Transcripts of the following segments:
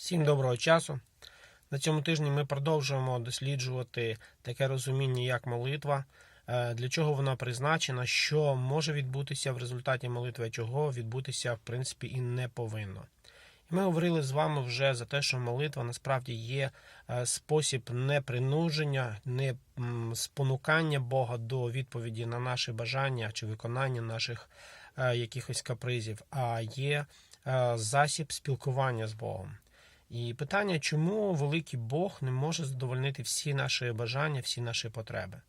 Всім доброго часу. На цьому тижні ми продовжуємо досліджувати таке розуміння, як молитва, е, для чого вона призначена, що може відбутися в результаті молитви, чого відбутися, в принципі, і не повинно. І ми говорили з вами вже за те, що молитва насправді є е, спосіб не принуження, не спонукання Бога до відповіді на наші бажання чи виконання наших е, якихось капризів, а є засіб спілкування з Богом. І питання, чому великий Бог не може задовольнити всі наші бажання, всі наші потреби?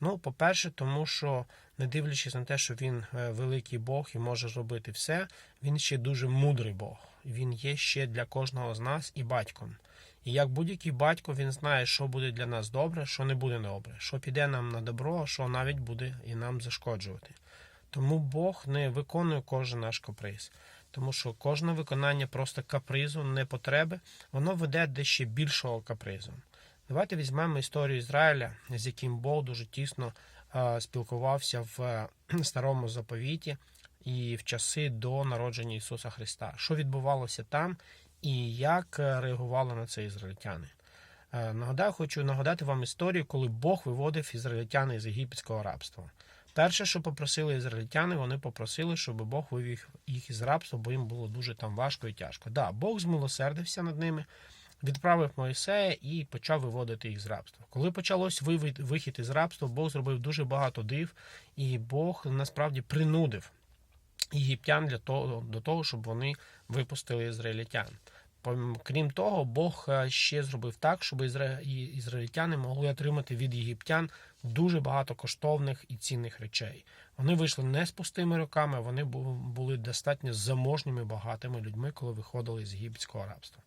Ну, по-перше, тому що, не дивлячись на те, що він е, великий Бог і може робити все, він ще дуже мудрий Бог. Він є ще для кожного з нас і батьком. І як будь-який батько, він знає, що буде для нас добре, що не буде добре, що піде нам на добро, що навіть буде і нам зашкоджувати. Тому Бог не виконує кожен наш каприз. Тому що кожне виконання просто капризу, не потреби, воно веде до ще більшого капризу. Давайте візьмемо історію Ізраїля, з яким Бог дуже тісно спілкувався в старому заповіті і в часи до народження Ісуса Христа. Що відбувалося там і як е, реагували на це ізраїльтяни? Е, Нагадаю, хочу нагадати вам історію, коли Бог виводив ізраїльтян із єгипетського рабства. Перше, що попросили ізраїльтяни, вони попросили, щоб Бог вивів їх із рабства, бо їм було дуже там важко і тяжко. Да, Бог змилосердився над ними, відправив Моїсея і почав виводити їх з рабства. Коли почалось вихід із рабства, Бог зробив дуже багато див, і Бог насправді принудив єгиптян для того, до того, щоб вони випустили ізраїльтян. Крім того, Бог е, ще зробив так, щоб ізра- ізраїльтяни могли отримати від єгиптян дуже багато коштовних і цінних речей. Вони вийшли не з пустими руками, вони були достатньо заможніми, багатими людьми, коли виходили з єгипетського рабства.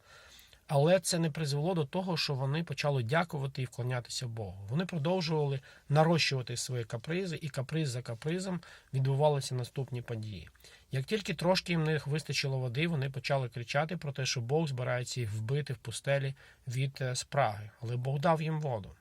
Але це не призвело до того, що вони почали дякувати і вклонятися Богу. Вони продовжували нарощувати свої капризи, і каприз за капризом відбувалися наступні події. Як тільки трошки їм не вистачило води, вони почали кричати про те, що Бог збирається їх вбити в пустелі від е, спраги, але Бог дав їм воду.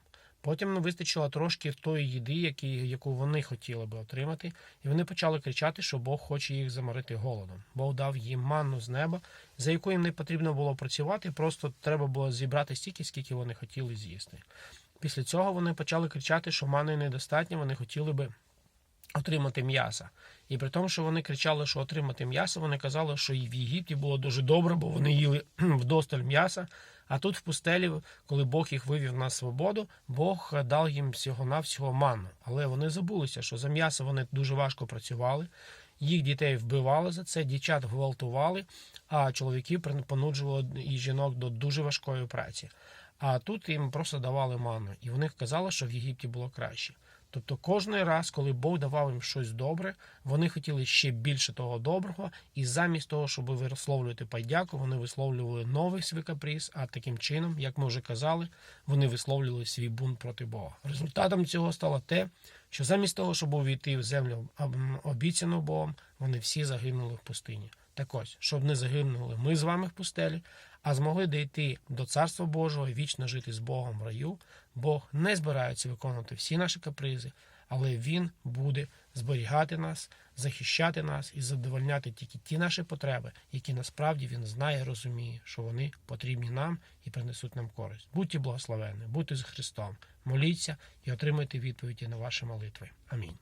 Потім не вистачило трошки тої їди, які, яку вони хотіли би отримати, і вони почали кричати, що Бог хоче їх заморити голодом. Бог дав їм манну з неба, за яку їм не потрібно було працювати, просто треба було зібрати стільки, скільки вони хотіли з'їсти. Після цього вони почали кричати, що мани недостатньо, вони хотіли би отримати м'яса. І при тому, що вони кричали, що отримати м'ясо, вони казали, що і в Єгипті було дуже добре, бо вони їли вдосталь м'яса. А тут в пустелі, коли Бог їх вивів на свободу, Бог дав їм всього-навсього манну. Але вони забулися, що за м'ясо вони дуже важко працювали. Їх дітей вбивали за це, дівчат гвалтували, а чоловіки понуджували і жінок до дуже важкої праці. А тут їм просто давали ману, і вони казали, що в Єгипті було краще. Тобто кожен раз, коли Бог давав їм щось добре, вони хотіли ще більше того доброго, і замість того, щоб висловлювати подяку, вони висловлювали новий свій каприз, а таким чином, як ми вже казали, вони висловлювали свій бунт проти Бога. Результатом цього стало те, що замість того, щоб увійти в землю об- обіцяну Богом, вони всі загинули в пустині. Так ось, щоб не загинули ми з вами в пустелі, а змогли дійти до Царства Божого і вічно жити з Богом в раю, Бог не збирається виконувати всі наші капризи, але Він буде зберігати нас, захищати нас і задовольняти тільки ті наші потреби, які насправді він знає і розуміє, що вони потрібні нам і принесуть нам користь. Будьте благословені, будьте з Христом, моліться і отримайте відповіді на ваші молитви. Амінь.